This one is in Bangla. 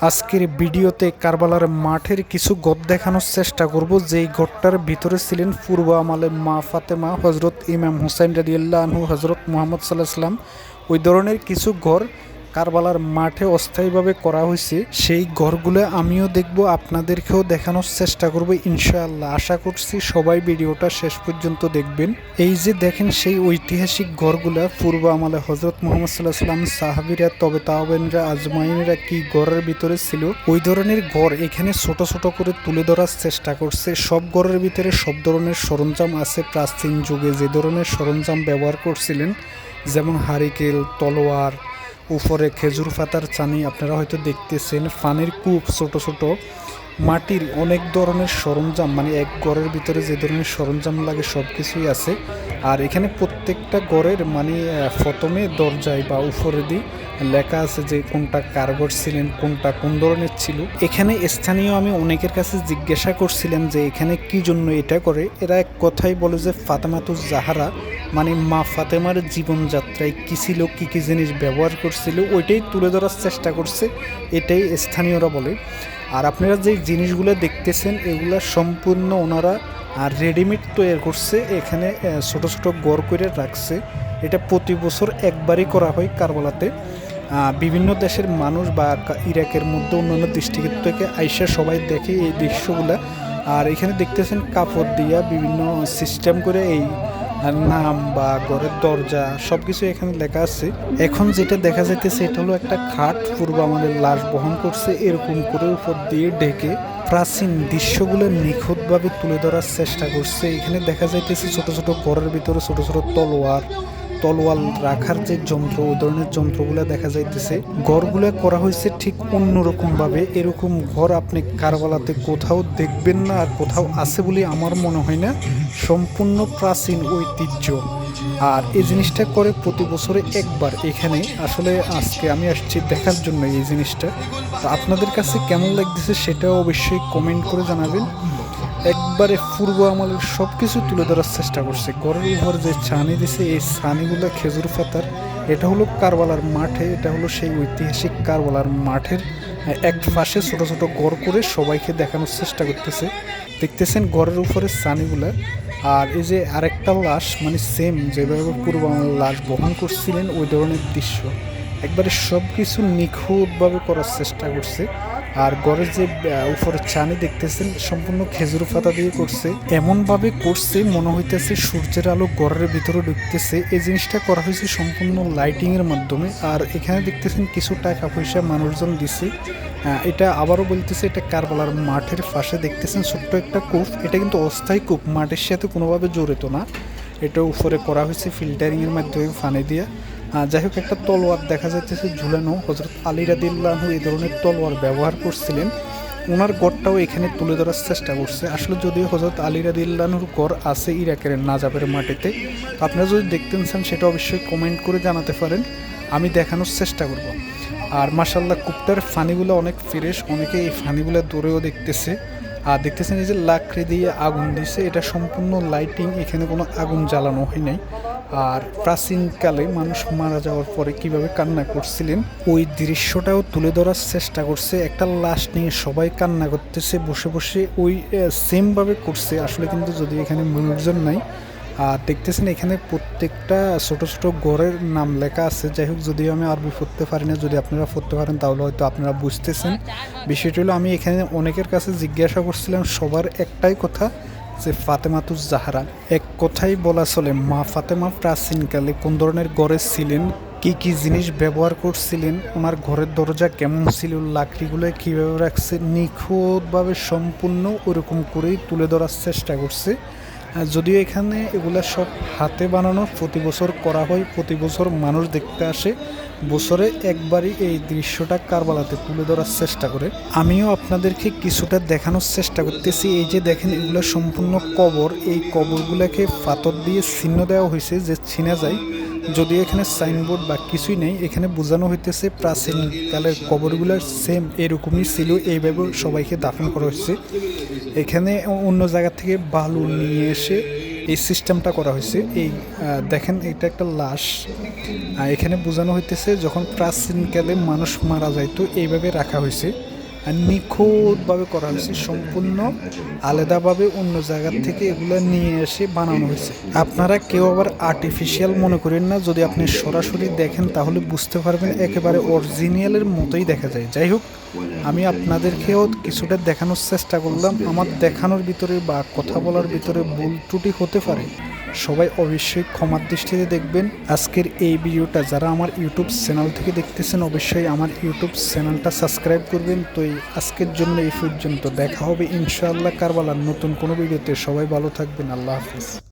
আজকের ভিডিওতে কারবালার মাঠের কিছু গদ দেখানোর চেষ্টা করব, যেই গড়টার ভিতরে ছিলেন পূর্ব আমালে মা ফাতেমা হজরত ইমাম হুসাইন রাজিউল্লাহ আনহু হজরত মোহাম্মদ সাল্লাহ সাল্লাম ওই ধরনের কিছু ঘর কারবালার মাঠে অস্থায়ীভাবে করা হয়েছে, সেই ঘরগুলো আমিও দেখব, আপনাদেরকেও দেখানোর চেষ্টা করব ইনশাআল্লাহ। আশা করছি সবাই ভিডিওটা শেষ পর্যন্ত দেখবেন। এই যে দেখেন সেই ঐতিহাসিক ঘরগুলা, পূর্ব আমলে হজরত মোহাম্মদ সাল্লাহ সাল্লাম সাহাবিরা, তবে তাওবেনরা আজমাইনরা কি ঘরের ভিতরে ছিল? ওই ধরনের ঘর এখানে ছোট ছোট করে তুলে ধরার চেষ্টা করছে। সব ঘরের ভিতরে সব ধরনের সরঞ্জাম আছে, প্রাচীন যুগে যে ধরনের সরঞ্জাম ব্যবহার করছিলেন, যেমন হারিকেল, তলোয়ার উপরে খেজুর পাতার চানি, আপনারা হয়তো দেখতেছেন ফানের কূপ, ছোট ছোট। মাটির অনেক ধরনের সরঞ্জাম মানে এক ঘরের ভিতরে যে ধরনের সরঞ্জাম লাগে সব কিছুই আছে। আর এখানে প্রত্যেকটা ঘরের মানে প্রথমে দরজায় বা উপরে দিয়ে লেখা আছে যে কোনটা কারগর ছিলেন, কোনটা কোন ধরনের ছিল। এখানে স্থানীয় আমি অনেকের কাছে জিজ্ঞাসা করছিলাম যে এখানে কি জন্য এটা করে। এরা এক কথাই বলে যে ফাতেমাতুজ জাহারা মানে মা ফাতেমার জীবনযাত্রায় কী ছিল, কী কী জিনিস ব্যবহার করছিল, ওইটাই তুলে ধরার চেষ্টা করছে, এটাই স্থানীয়রা বলে। আর আপনারা যে জিনিসগুলো দেখতেছেন, এগুলা সম্পূর্ণ ওনারা, আর রেডিমেড তৈরি করছে, এখানে ছোট ছোট গড় করে রাখছে। এটা প্রতি বছর একবারই করা হয় কারবালাতে। বিভিন্ন দেশের মানুষ বা ইরাকের মধ্যে অন্যান্য ডিস্ট্রিক্টের থেকে আইসা সবাই দেখে এই দৃশ্যগুলা। আর এখানে দেখতেছেন কাপড় দিয়া বিভিন্ন সিস্টেম করে এই নাম বা ঘরের দরজা সব কিছু এখানে লেখা আছে। এখন যেটা দেখা যাইতেছে, এটা হলো একটা খাট। পূর্ব আমাদের লাশ বহন করছে, এরকম করে উপর দিয়ে ঢেকে প্রাচীন দৃশ্যগুলো নিখুঁতভাবে তুলে ধরার চেষ্টা করছে। এখানে দেখা যাইতেছে ছোট ছোট ঘরের ভিতরে ছোট ছোট তলোয়ার তলোয়াল রাখার যে যন্ত্র ওই ধরনের যন্ত্রগুলো দেখা যাইতেছে, ঘরগুলো করা হয়েছে ঠিক অন্যরকম ভাবে এরকম ঘর আপনি কারবালাতে কোথাও দেখবেন না আর কোথাও আছে বলে আমার মনে হয় না। সম্পূর্ণ প্রাচীন ঐতিহ্য। আর এই জিনিসটা করে প্রতি বছরে একবার। এখানে আসলে আজকে আমি আসছি দেখার জন্য এই জিনিসটা। আপনাদের কাছে কেমন লাগতেছে সেটাও অবশ্যই কমেন্ট করে জানাবেন। একবারে পূর্ব আমলের সব কিছু তুলে ধরার চেষ্টা করছে। ঘরের উপর যে ছানি দিছে, এই ছানিগুলো খেজুর পাতার, এটা হলো কারবালার মাঠে, এটা হলো সেই ঐতিহাসিক কারবালার মাঠের এক পাশে ছোট ছোট গড় করে সবাইকে দেখানোর চেষ্টা করতেছে। দেখতেছেন ঘরের উপরে ছানিগুলা, আর এই যে আরেকটা লাশ মানে সেম যেভাবে পূর্ব আমলের লাশ বহন করছিলেন, ওই ধরনের দৃশ্য। একবারে সব কিছু নিখুঁতভাবে করার চেষ্টা করছে। আর ঘরের যে আহ, উপরে ছানি দেখতেছেন সম্পূর্ণ খেজুর পাতা দিয়ে করছে। এমন ভাবে করছে মনে হইতেছে সূর্যের আলো ঘরের ভিতরে ঢুকতেছে। এই জিনিসটা করা হয়েছে সম্পূর্ণ লাইটিং এর মাধ্যমে। আর এখানে দেখতেছেন কিছু টাকা পয়সা মানুষজন দিছে। এটা আবারও বলতেছে এটা কারবালার মাঠের পাশে দেখতেছেন ছোট্ট একটা কূপ। এটা কিন্তু অস্থায়ী কূপ মাঠের সাথে কোনোভাবে জড়িত না। এটা উপরে করা হয়েছে ফিল্টারিং এর মাধ্যমে পানি দিয়ে। যাই হোক, একটা তলোয়ার দেখা যাইতেছে ঝুলানো। হজরত আলী রাদিল্লাহু এই ধরনের তলোয়ার ব্যবহার করছিলেন। ওনার গড়টাও এখানে তুলে ধরার চেষ্টা করছে। আসলে যদিও হজরত আলী রাদিল্লাহুর গড় আছে ইরাকের নাজাবের মাটিতে, তো আপনারা যদি দেখতেন চান সেটা অবশ্যই কমেন্ট করে জানাতে পারেন। আমি দেখানোর চেষ্টা করব। আর মাসাল্লাহ কুপ্তার ফানিগুলো অনেক ফ্রেশ অনেকে এই ফানিগুলো দূরেও দেখতেছে। আর দেখতেছেন এই যে লাকড়ি দিয়ে আগুন দিছে, এটা সম্পূর্ণ লাইটিং এখানে কোনো আগুন জ্বালানো হয় নাই। আর প্রাচীনকালে মানুষ মারা যাওয়ার পরে কীভাবে কান্না করছিলেন, ওই দৃশ্যটাও তুলে ধরার চেষ্টা করছে। একটা লাশ নিয়ে সবাই কান্না করতেছে, বসে বসে ওই সেমভাবে করছে। আসলে কিন্তু যদি এখানে মানুষজন নাই, আর দেখতেছেন এখানে প্রত্যেকটা ছোট ছোট গড়ের নাম লেখা আছে। যাই হোক, যদিও আমি আরবি পড়তে পারি না, যদি আপনারা পড়তে পারেন, তাহলে হয়তো আপনারা বুঝতেছেন। বিষয়টি হলো, আমি এখানে অনেকের কাছে জিজ্ঞাসা করছিলাম, সবার একটাই কথা যে ফাতেমাতুজ জাহারা, এক কথাই বলা চলে, মা ফাতেমা প্রাচীনকালে কোন ধরনের গড়ে ছিলেন, কি কি জিনিস ব্যবহার করছিলেন, ওনার ঘরের দরজা কেমন ছিল, লাকড়িগুলো কীভাবে রাখছে, নিখুঁতভাবে সম্পূর্ণ ওরকম করেই তুলে ধরার চেষ্টা করছে। যদিও এখানে এগুলো সব হাতে বানানো, প্রতি বছর করা হয়, প্রতি বছর মানুষ দেখতে আসে, বছরে একবারই এই দৃশ্যটা কারবালাতে তুলে ধরার চেষ্টা করে। আমিও আপনাদেরকে কিছুটা দেখানোর চেষ্টা করতেছি। এই যে দেখেন, এগুলো সম্পূর্ণ কবর। এই কবরগুলোকে পাথর দিয়ে চিহ্ন দেওয়া হয়েছে, যে ছিনা যায় যদিও এখানে সাইনবোর্ড বা কিছুই নেই, এখানে বোঝানো হইতেছে প্রাচীনকালের কবরগুলো সেম এরকমই ছিল, এইভাবে সবাইকে দাফন করা হয়েছে। এখানে অন্য জায়গা থেকে বালু নিয়ে এসে এই সিস্টেমটা করা হয়েছে। এই দেখেন এটা একটা লাশ। এখানে বোঝানো হইতেছে যখন প্রাচীনকালে মানুষ মারা যাইতো, এইভাবে রাখা হয়েছে। নিখুঁতভাবে করা হয়েছে, সম্পূর্ণ আলাদাভাবে অন্য জায়গার থেকে এগুলো নিয়ে এসে বানানো হয়েছে। আপনারা কেউ আবার আর্টিফিশিয়াল মনে করেন না, যদি আপনি সরাসরি দেখেন তাহলে বুঝতে পারবেন একেবারে অরিজিনালের মতোই দেখা যায়। যাই হোক, আমি আপনাদেরকেও কিছুটা দেখানোর চেষ্টা করলাম। আমার দেখানোর ভিতরে বা কথা বলার ভিতরে ভুল ত্রুটি হতে পারে। সবাই অবশ্যই ক্ষমার দৃষ্টিতে দেখবেন। আজকের এই ভিডিওটা যারা আমার ইউটিউব চ্যানেল থেকে দেখতেছেন, অবশ্যই আমার ইউটিউব চ্যানেলটা সাবস্ক্রাইব করবেন। তো এই আজকের জন্য এই পর্যন্ত দেখা হবে ইনশাআল্লাহ কারবালার নতুন কোনো ভিডিওতে। সবাই ভালো থাকবেন। আল্লাহ হাফিজ।